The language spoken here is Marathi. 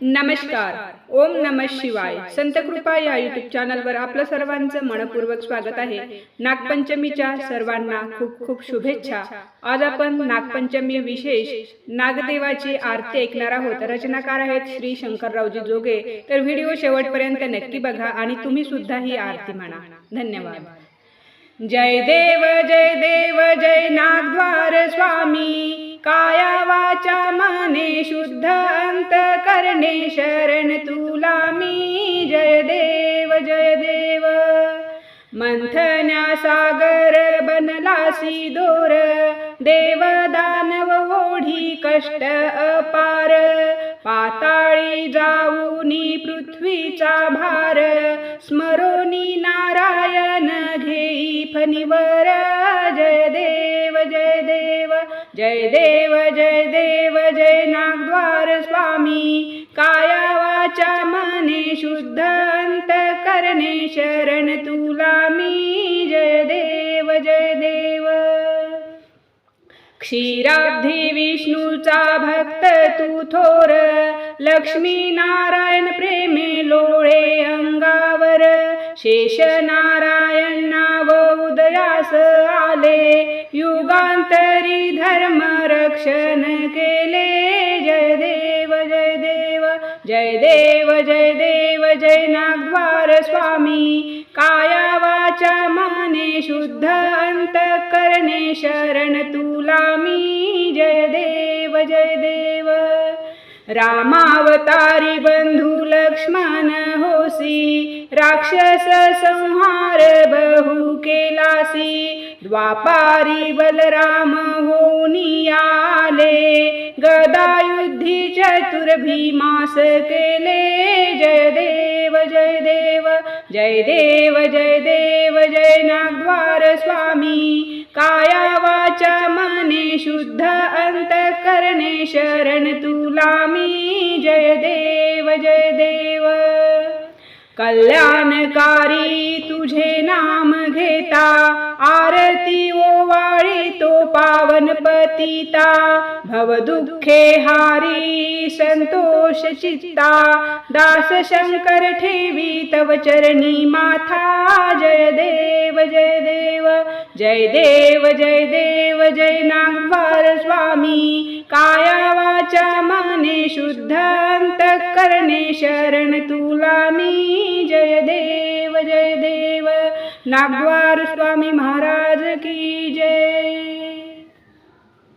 नमस्कार. ओम नम शिवाय. संत कृपा या युट्यूब चॅनलवर आपलं सर्वांचं मनपूर्वक स्वागत आहे. नागपंचमीच्या सर्वांना खूप खूप शुभेच्छा. आज आपण नागपंचमी विशेष नागदेवाची आरती ऐकणार आहोत. रचनाकार आहेत श्री शंकररावजी जोगे. तर व्हिडिओ शेवटपर्यंत नक्की बघा आणि तुम्ही सुद्धा ही आरती म्हणा. धन्यवाद. जय देव जय देव जय नागद्वार स्वामी. काया वाचा मने शुद्ध अंतर. करणे शरण तुला मी. जय देव जय देव. मंथन्या सागर बनलासी दोर. देव दानव ओढी कष्ट अपार. पाताळी जाऊनी पृथ्वीचा भार. स्मरोनी नारायण घेई फनिवर जय देव जय देव जय नागद्वार स्वामी. काया वाचा मने शुद्ध अंत करणे शरण तुला मी. जय देव जय देव. क्षीराब्धी विष्णूचा भक्त तू थोर. लक्ष्मी नारायण प्रेमे लोळे अंगावर. शेष नारायण नाव उदयास युगांतरी धर्म रक्षण केले. जय देव जय देव जय देव जय देव जय नागद्वार स्वामी. काया वाचा मने शुद्ध अंत करणे शरण तुला मी. जय देव जय देव रामावतारी बंधू लक्ष्मण होसी राक्षस संहार बहु केलासी द्वापारी बलराम होनी आले गदायुद्धी चतुर भीमास केले जय देव जय देव जय देव जय देव जय नागद्वार स्वामी काया वाचा मने शुद्ध करणे शरण तुला मी. जय देव जय देव. कल्याणकारी तुझे नाम घेता. आरती ओवाळी तो पावन पतिता भव दुःखे हारी संतोष चित्ता. दास शंकर ठेवी तव चरणी माथा. जय देव जय देव. जय देव जय देव जय नागवा. स्वामी काया वाचा मने शुद्धांत करणे शरण तुला मी. जय देव जय देव. नागद्वार स्वामी महाराज की जय.